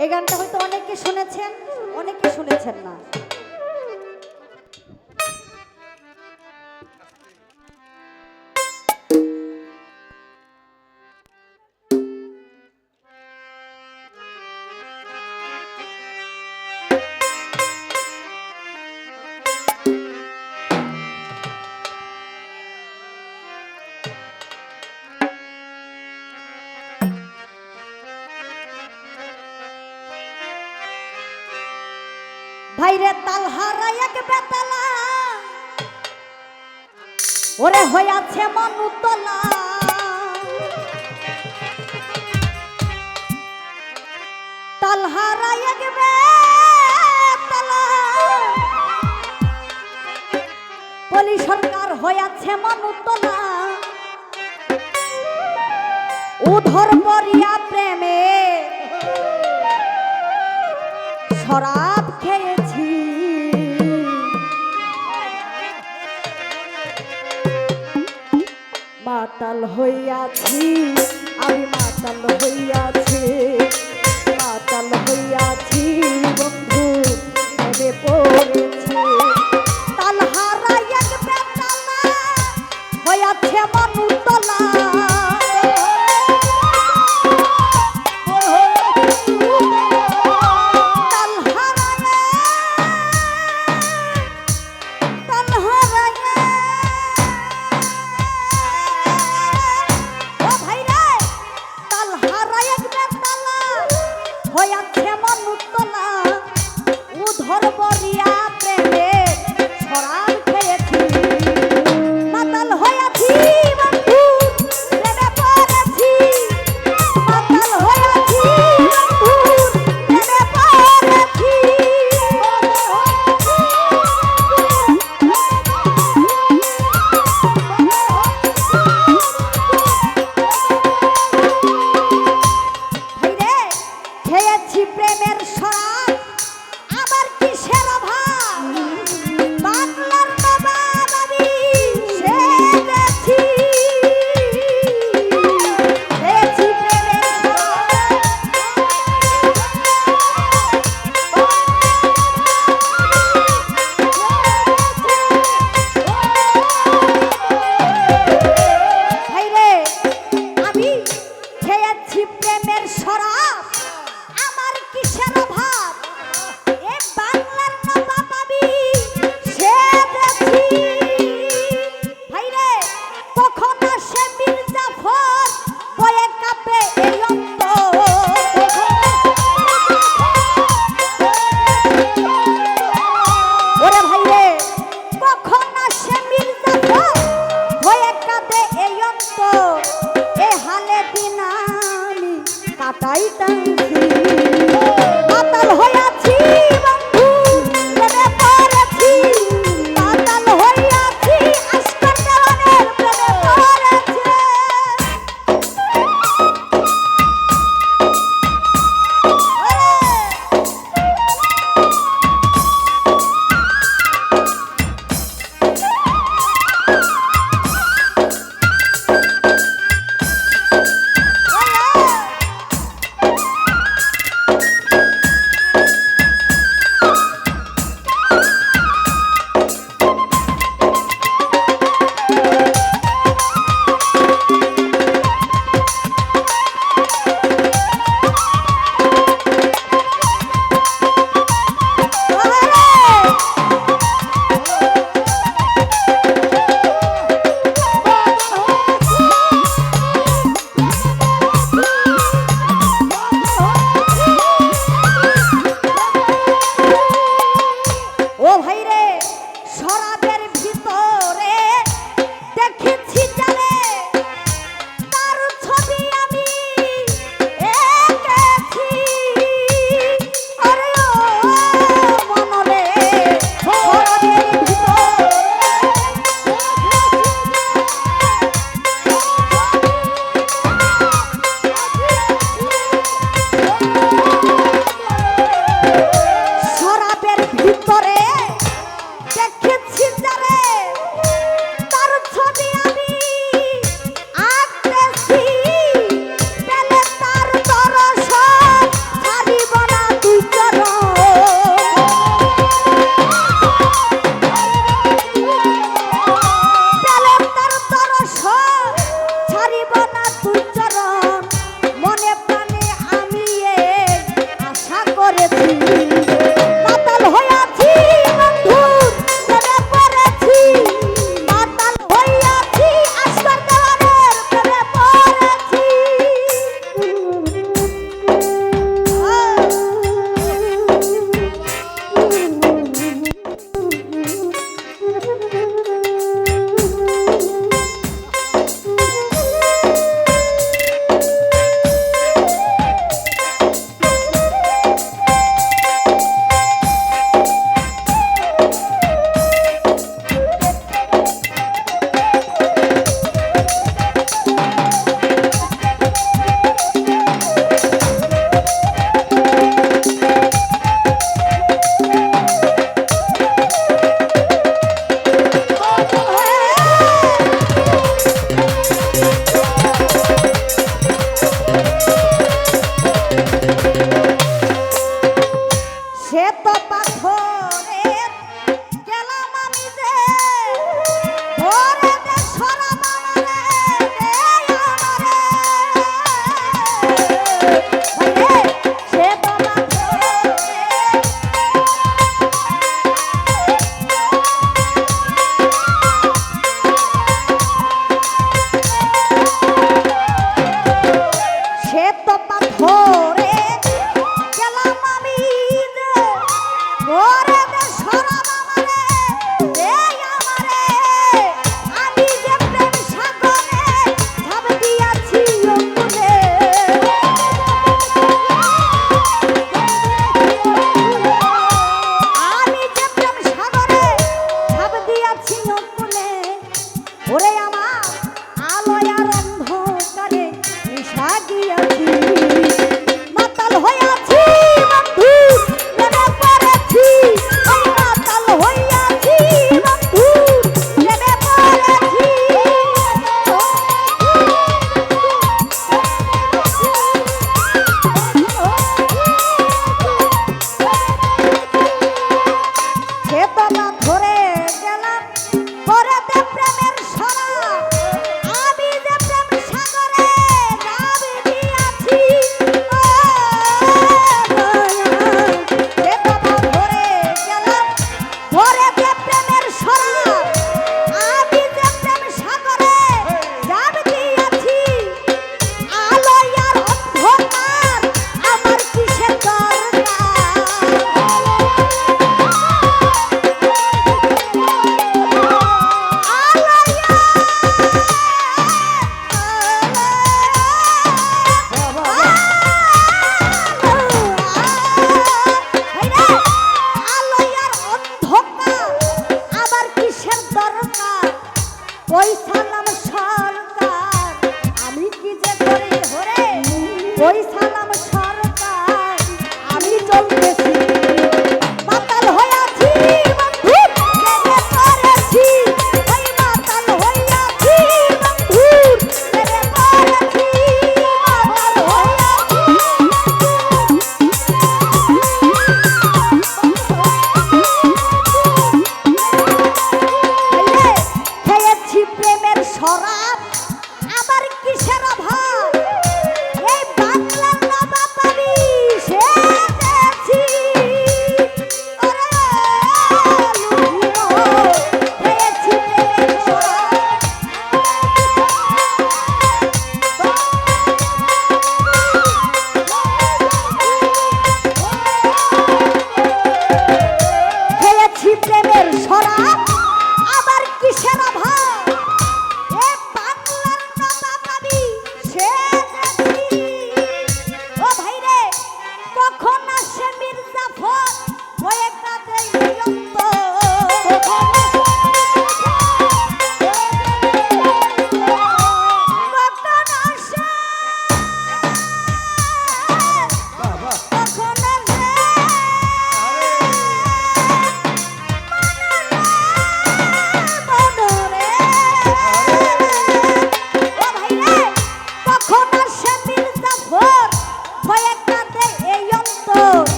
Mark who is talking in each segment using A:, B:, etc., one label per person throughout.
A: এই গানটা হয়তো অনেকে শুনেছেন অনেকে শুনেছেন না। বাইরে তাল হারাই এক বেতলা। ওরে হইয়াছে মনুতলা তাল। হারাই এক বেতলা। বলি, সরকার হইয়াছে মনুতলা উধর পরিয়া প্রেমে সরা মাতাল হইয়াছি আমি মাতাল হইয়াছি মাতাল হইয়াছি বন্ধু
B: পড়ে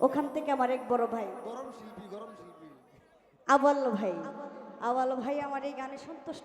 A: ওখান থেকে আমার এক বড় ভাই।
B: গরম শিল্পী গরম শিল্পী।
A: আবাল ভাই। আবাল ভাই আমার এই গানে সন্তুষ্ট